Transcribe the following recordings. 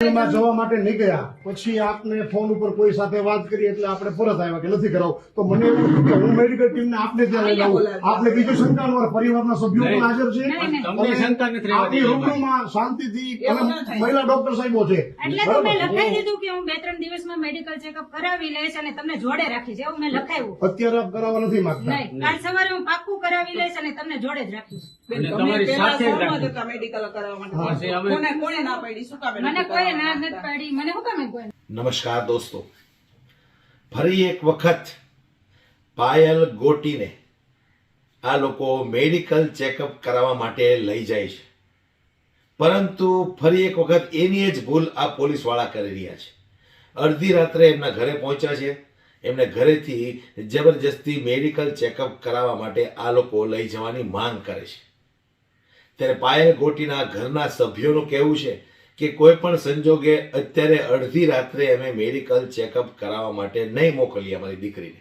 માં જવા માટે નીકળ્યા પછી આપને ફોન ઉપર કોઈ સાથે વાત કરી એટલે આપણે પરત આવ્યા કે નથી કરાવું. તો મને એવું કે હું મેડિકલ ટીમને આપને ત્યાં લઈ આવું આપને બીજું શંકા નો પરિવારના સભ્યો પણ હાજર છે. નહીં, નહીં. તમને શંકા નથી રહેવા આપની રૂબરૂમાં શાંતિથી અને મહિલા ડોક્ટર સાહેબો છે. એટલે તો મેં લખાઈ દીધું કે હું બે ત્રણ દિવસમાં મેડિકલ ચેકઅપ કરાવી લઈશ અને તમને જોડે રાખીશ. એવું મેં લખાયું. અત્યારે આપ કરાવવા નથી માંગતા. કાલ સવારે હું પાક્કું કરાવી લઈશ અને તમને જોડે જ રાખીશ. નમસ્કાર દોસ્તો. ફરી એક વખત પાયલ ગોટીને આ લોકો મેડિકલ ચેકઅપ કરાવવા માટે લઈ જાય છે. પરંતુ ફરી એક વખત એની જ ભૂલ આ પોલીસવાળા કરી રહ્યા છે. અડધી રાત્રે એમના ઘરે પહોંચ્યા છે. એમને ઘરેથી જબરજસ્તી મેડિકલ ચેકઅપ કરાવવા માટે આ લોકો લઈ જવાની માંગ કરે છે. ત્યારે પાયલ ગોટીના ઘરના સભ્યોનું કહેવું છે કે કોઈ પણ સંજોગે અત્યારે અડધી રાત્રે અમે મેડિકલ ચેકઅપ કરાવવા માટે નહીં મોકલીએ અમારી દીકરીને.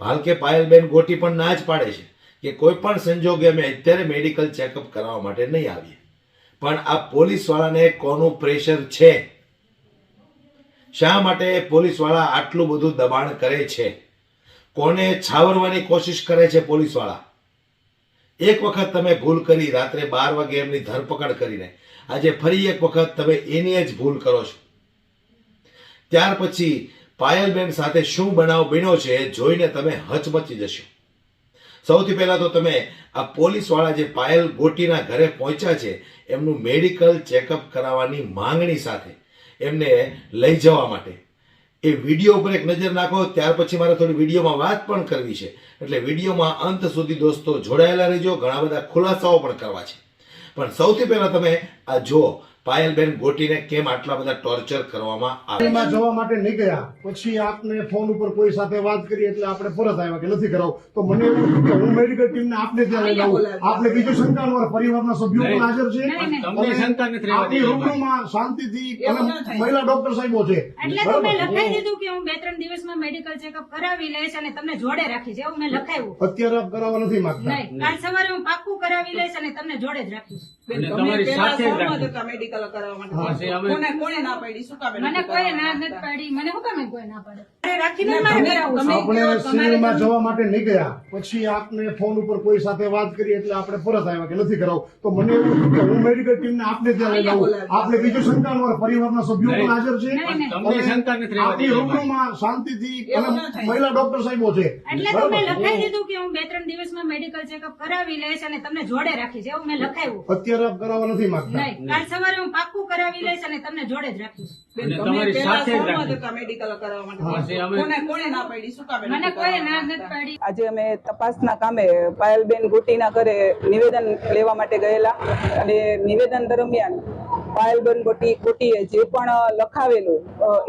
હાલ કે પાયલબેન ગોટી પણ ના જ પાડે છે કે કોઈ પણ સંજોગે અમે અત્યારે મેડિકલ ચેકઅપ કરાવવા માટે નહીં આવીએ. પણ આ પોલીસવાળાને કોનું પ્રેશર છે? શા માટે પોલીસવાળા આટલું બધું દબાણ કરે છે? કોને છાવરવાની કોશિશ કરે છે પોલીસવાળા? એક વખત તમે ભૂલ કરી, રાત્રે બાર વાગે એમની ધરપકડ કરીને. આજે ફરી એક વખત તમે એની જ ભૂલ કરો છો. ત્યાર પછી પાયલબેન સાથે શું બનાવ બન્યો છે એ જોઈને તમે હચમચી જશો. સૌથી પહેલા તો તમે આ પોલીસવાળા જે પાયલ ગોટીના ઘરે પહોંચ્યા છે, એમનું મેડિકલ ચેકઅપ કરાવવાની માંગણી સાથે એમને લઈ જવા માટે. એ વીડિયો ઉપર એક નજર નાખો, ત્યાર પછી મારે થોડી વિડીયોમાં વાત પણ કરવી છે. એટલે વિડીયોમાં અંત સુધી દોસ્તો જોડાયેલા રહેજો, ઘણા બધા ખુલાસાઓ પણ કરવા છે. પણ સૌથી પહેલા તમે આ જુઓ પાયલબેન ગોટીને કેમ આટલા બધા ટોર્ચર કરવામાં આવે? જવા માટે નીકળ્યા પછી આપને ફોન ઉપર કોઈ સાથે વાત કરી એટલે આપણે પરત આવ્યા કે નથી કરાવ. તો મને એવું કે હું મેડિકલ ટીમને આપને ત્યાં લઈ આવું. આપણે બીજું શંકા નો પરિવારના સભ્યો પણ હાજર છે. દેવી રૂબરૂમાં શાંતિથી. મહિલા ડોક્ટર સાહેબો છે. એટલે તો મેં લખાઈ દીધું કે હું બે ત્રણ દિવસમાં મેડિકલ ચેકઅપ કરાવી લઈશ અને તમને જોડે રાખીશ. એવું મેં લખાયું. અત્યારે આપ કરાવવા નથી માંગતા. કાલ સવારે હું પાક્કું કરાવી લઈશ અને તમને જોડે જ રાખીશ. બેન, અને તમે તમારી સાથે જ સહમત રાખી. હતા મેડિકલ કરાવવા માટે. કોને કોને ના પાડી? શું કામે મને કોઈ ના નથી પાડી. મને શું કામે કોઈ ના પાડે? અરે રાખીને જ મારે તમે- કરાવવું છે. તમે- આપણે કેવો તમારે સિવિલમાં તમે- જવા માટે નીકળ્યા. પછી આપને ફોન ઉપર કોઈ સાથે વાત કરી એટલે આપણે પરત આવ્યા કે નથી કરાવ. તો મને એવું કે હું મેડિકલ ટીમને આપને ત્યાં લઈ આવું આપણે બીજું શંકા નો પરિવારના સભ્યો પણ હાજર છે. દેવી રૂબરૂમાં શાંતિથી. મહિલા ડોક્ટર સાહેબો છે. એટલે તો મેં લખાઈ દીધું કે હું બે ત્રણ દિવસમાં મેડિકલ ચેકઅપ કરાવી લઈશ અને તમને જોડે રાખીશ. એવું મેં લખાયું. અત્યારે કરાવવા નથી માંગતા. કાલ સવારે હું પાક્કું કરાવી લઈશ અને તમને જોડે જ રાખીશ બેન, અને તમે તમારી પહેલા સાથે જ સહમત રાખી. હતા મેડિકલ કરાવવા માટે. પછી અમે- કોને કોને ના પાડી શું કામે મને નથી કોઈ કરાવવા ના માંગતા? નથી પાડી આજે અમે તપાસના કામે પાયલબેન ગોટીના ઘરે નિવેદન લેવા માટે ગયેલા અને નિવેદન દરમિયાન પાયલબેન ગોટી ગોટીએ જે પણ લખાવેલું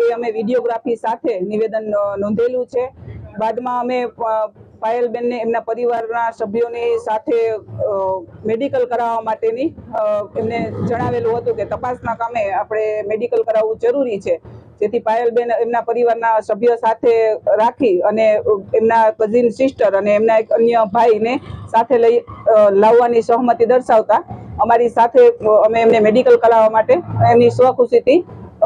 એ અમે વિડીયોગ્રાફી સાથે નિવેદન નોંધેલું છે બાદમાં અમે પાયલબેનને એમના પરિવારના સભ્યોની સાથે મેડિકલ કરાવવા માટેની એમને જણાવેલું હતું કે તપાસના કામે આપણે મેડિકલ કરાવવું જરૂરી છે. જેથી પાયલબેન એમના પરિવારના સભ્ય સાથે રાખી અને એમના કઝિન સિસ્ટર અને એમના એક અન્ય ભાઈને સાથે લઈ લાવવાની સહમતિ દર્શાવતા અમારી સાથે અમે એમને મેડિકલ કરાવવા માટે એમની સ્વખુશીથી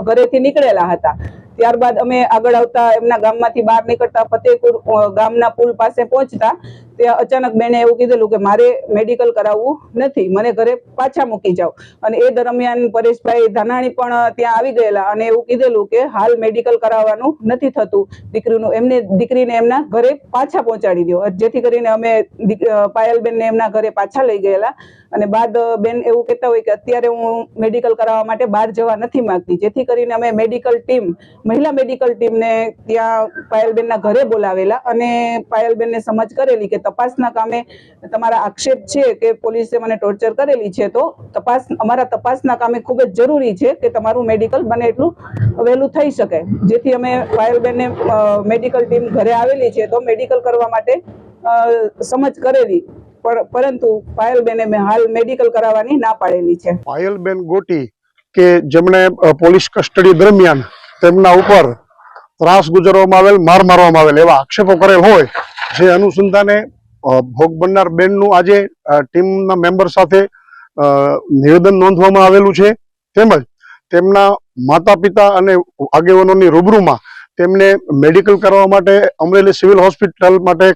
ઘરેથી નીકળેલા હતા. ત્યારબાદ અમે આગળ આવતા એમના ગામમાંથી બહાર નીકળતા ફતેહપુર ગામના પુલ પાસે પહોંચતા ત્યાં અચાનક બેને એવું કીધેલું કે મારે મેડિકલ કરાવવું નથી, મને ઘરે પાછા મૂકી જાઓ. અને એ દરમિયાન પરેશભાઈ ધાનાણી પણ ત્યાં આવી ગયેલા અને એવું કીધેલું કે હાલ મેડિકલ કરાવવાનું નથી થતું. દીકરીનું એમને, દીકરીને એમના ઘરે પાછા પહોંચાડી દો. જેથી કરીને અમે પાયલબેનને એમના ઘરે પાછા લઈ ગયેલા. અને બાદ બેન એવું કહેતા હોય કે અત્યારે હું મેડિકલ કરાવવા માટે બહાર જવા નથી માંગતી. જેથી કરીને અમે મેડિકલ ટીમ મહિલા મેડિકલ ટીમને ત્યાં પાયલબેનના ઘરે બોલાવેલા અને પાયલબેનને સમજ કરેલી કે તપાસના કામે તમારા આક્ષેપ છે કે પોલીસે મને ટોર્ચર કરેલી છે, તો તપાસ, અમારા તપાસના કામે ખૂબ જ જરૂરી છે કે તમારું મેડિકલ બને એટલું વહેલું થઈ શકે. જેથી અમે પાયલબેનને મેડિકલ ટીમ ઘરે આવેલી છે, તો મેડિકલ કરવા માટે સમજ કરેલી. પર- પરંતુ પાયલબેને હાલ મેડિકલ કરાવવાની ના પાડેલી છે. પાયલબેન ગોટી કે જેમણે પોલીસ કસ્ટડી દરમિયાન તેમના ઉપર ત્રાસ ગુજરવામાં આવેલ, માર મારવામાં આવેલ એવા આક્ષેપો કરેલ હોય, જે અનુસંધાને ભોગ બનનાર બેનનું આજે ટીમના મેમ્બર સાથે નિવેદન નોંધવામાં આવેલું છે. તેમજ તેમના માતા પિતા અને આગેવાનોની રૂબરૂમાં તેમને મેડિકલ કરવા માટે અમરેલી સિવિલ હોસ્પિટલ માટે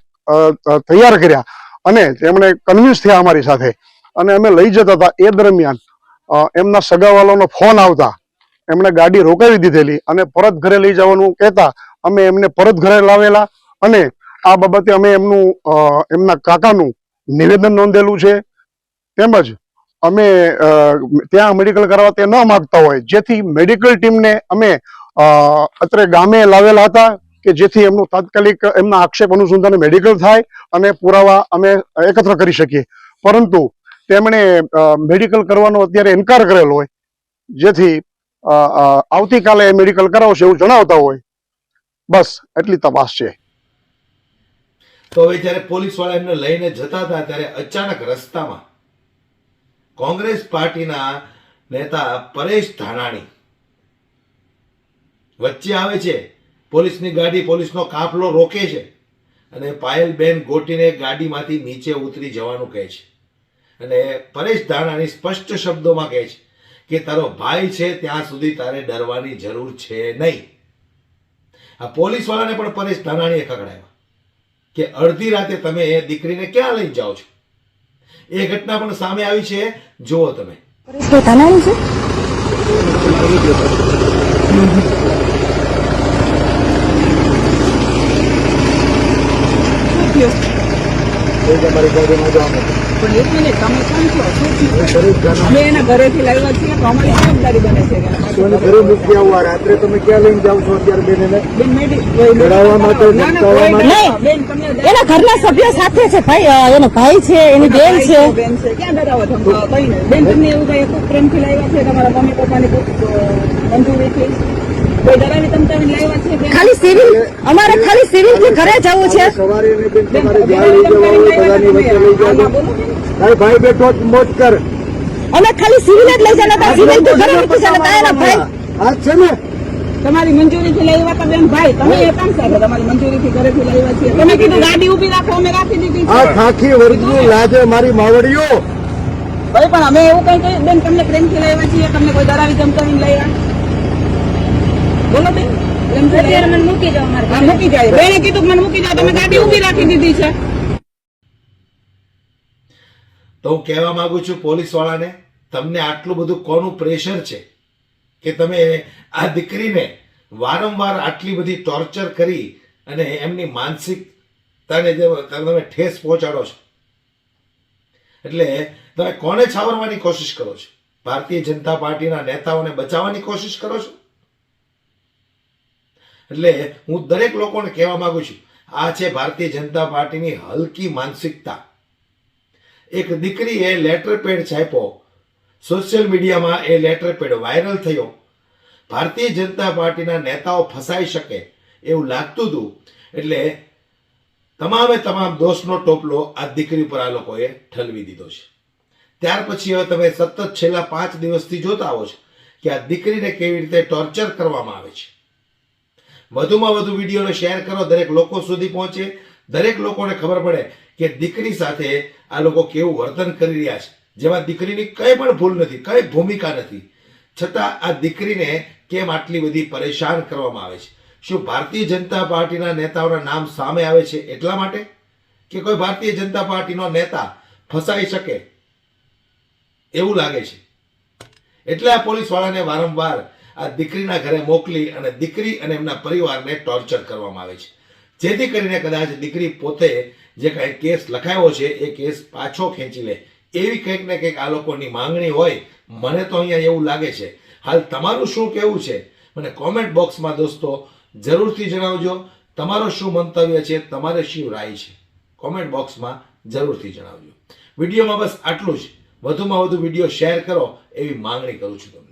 તૈયાર કર્યા અને તેમણે કન્વિન્સ થયા અમારી સાથે. અને અમે લઈ જતા હતા. એ દરમિયાન એમના સગાવાલાનો ફોન આવતા એમણે ગાડી રોકાવી દીધેલી અને પરત ઘરે લઈ જવાનું કહેતા અમે એમને પરત ઘરે લાવેલા અને આ બાબતે અમે એમનું એમના કાકાનું નિવેદન નોંધેલું છે. તેમજ અમે ત્યાં મેડિકલ કરાવવા તે ન માગતા હોય. જેથી મેડિકલ ટીમને અમે અત્રે ગામે લાવેલા હતા કે જેથી એમનું તાત્કાલિક એમના આક્ષેપ અનુસંધાને મેડિકલ થાય અને પુરાવા અમે એકત્ર કરી શકીએ. પરંતુ તેમણે મેડિકલ કરવાનો અત્યારે ઇનકાર કરેલો હોય. જેથી આવતીકાલે મેડિકલ કરાવશે એવું જણાવતા હોય. બસ, એટલી તપાસ છે. તો હવે જ્યારે પોલીસવાળા એમને લઈને જતા હતા, ત્યારે અચાનક રસ્તામાં કોંગ્રેસ પાર્ટીના નેતા પરેશ ધાનાણી વચ્ચે આવે છે. પોલીસની ગાડી પોલીસનો કાફલો રોકે છે અને પાયલબેન ગોટીને ગાડીમાંથી નીચે ઉતરી જવાનું કહે છે. અને પરેશ ધાનાણી સ્પષ્ટ શબ્દોમાં કહે છે કે, તારો ભાઈ છે, ત્યાં સુધી તારે ડરવાની જરૂર છે નહીં. આ પોલીસ વાળાને પણ પરેશ ધાનાણીએ ખકડાવ્યા કે અડધી રાતે તમે એ દીકરીને ક્યાં લઈ જાઓ છો? એ ઘટના પણ સામે આવી છે. જુઓ તમે. તો ધાનાણી છે પણ એક મિનિટ તમે કોણ છો? શું અમે એના ઘરેથી લાવ્યા છીએ તો અમારી જવાબદારી બને છે? ઘરે મૂકી આવવા રાત્રે તમે ક્યાં લઈને જાઓ છો અત્યારે બેન એને માટે, એના ઘરના સભ્યો સાથે છે ભાઈ એનો ભાઈ છે એની બેન છે. બેન છે. ક્યાં ડરાવો છો? બેન તમને એવું કઈ ખૂબ પ્રેમથી લાવ્યા છે તમારા મમ્મી પપ્પાની ખૂબ અ, ખાલી સિવિલ અમારે ખાલી સિવિલથી ઘરે જવું છે. લઈ લઈ ભાઈ બેઠો મોજ કર. અમે ખાલી સિવિલ જ લઈ જતા સિવિલથી ઘરે નથી જતા એના ભાઈ. આ છે ને? તમારી મંજૂરીથી લઈ આવ્યા બેન ભાઈ. તમે એ કામ સાહેબ તમારી મંજૂરીથી ઘરેથી લાવ્યા છીએ. તમે કીધું ગાડી ઊભી રાખો અમે રાખી દીધી આ છે ખાખી વર્ગની લાજે મારી માવડીઓ. ભાઈ પણ અમે એવું કઈ કઈ બેન તમને પ્રેમથી આવ્યા છીએ તમને કોઈ ડરાવી લઈ લાવ્યા બોલો બેન. મૂકી જાઓ મારે હા મૂકી જાય બેને કીધું કે મને મૂકી જાવ તમે ગાડી ઊભી રાખી દીધી છે. તો હું કહેવા માંગુ છું પોલીસ વાળાને તમને આટલું બધું કોનું પ્રેશર છે કે તમે આ દીકરીને વારંવાર આટલી બધી ટોર્ચર કરી અને એમની માનસિકતાને જે તમે ઠેસ પહોંચાડો છો? એટલે તમે કોને છાવરવાની કોશિશ કરો છો? ભારતીય જનતા પાર્ટીના નેતાઓને બચાવવાની કોશિશ કરો છો? એટલે હું દરેક લોકોને કહેવા માંગુ છું, આ છે ભારતીય જનતા પાર્ટીની હલકી માનસિકતા. એક દીકરીએ લેટર પેડ છાપ્યો સોશિયલ મીડિયામાં એ લેટર પેડ વાયરલ થયો. ભારતીય જનતા પાર્ટીના નેતાઓ ફસાઈ શકે એવું લાગતું હતું, એટલે તમામે તમામ દોષનો ટોપલો આ દીકરી ઉપર આ લોકોએ ઠલવી દીધો છે. ત્યાર પછી હવે તમે સતત છેલ્લા પાંચ દિવસથી જોતા આવો છો કે આ દીકરીને કેવી રીતે ટોર્ચર કરવામાં આવે છે. વધુમાં વધુ વિડીયોને શેર કરો, દરેક લોકો સુધી પહોંચે. દરેક લોકોને ખબર પડે કે દીકરી સાથે આ લોકો કેવું વર્તન કરી રહ્યા છે. જેમાં દીકરીની કંઈ પણ ભૂલ નથી, કઈ ભૂમિકા નથી. છતાં આ દીકરીને કેમ આટલી બધી પરેશાન કરવામાં આવે છે? શું ભારતીય જનતા પાર્ટીના નેતાઓના નામ સામે આવે છે એટલા માટે કે કોઈ ભારતીય જનતા પાર્ટીનો નેતા ફસાઈ શકે? એવું લાગે છે. એટલે આ પોલીસ વાળાને વારંવાર આ દીકરીના ઘરે મોકલી અને દીકરી અને એમના પરિવારને ટોર્ચર કરવામાં આવે છે. જેથી કરીને કદાચ દીકરી પોતે જે કાંઈ કેસ લખાયો છે, એ કેસ પાછો ખેંચી લે. એવી કંઈક ને કંઈક આ લોકોની માંગણી હોય. મને તો અહીંયા એવું લાગે છે. હાલ તમારું શું કહેવું છે? મને કોમેન્ટ બોક્સમાં દોસ્તો જરૂરથી જણાવજો. તમારો શું મંતવ્ય છે? તમારે શું રાય છે? કોમેન્ટ બોક્સમાં જરૂરથી જણાવજો. વિડીયોમાં બસ આટલું જ. વધુમાં વધુ વીડિયો શેર કરો એવી માંગણી કરું છું તમને.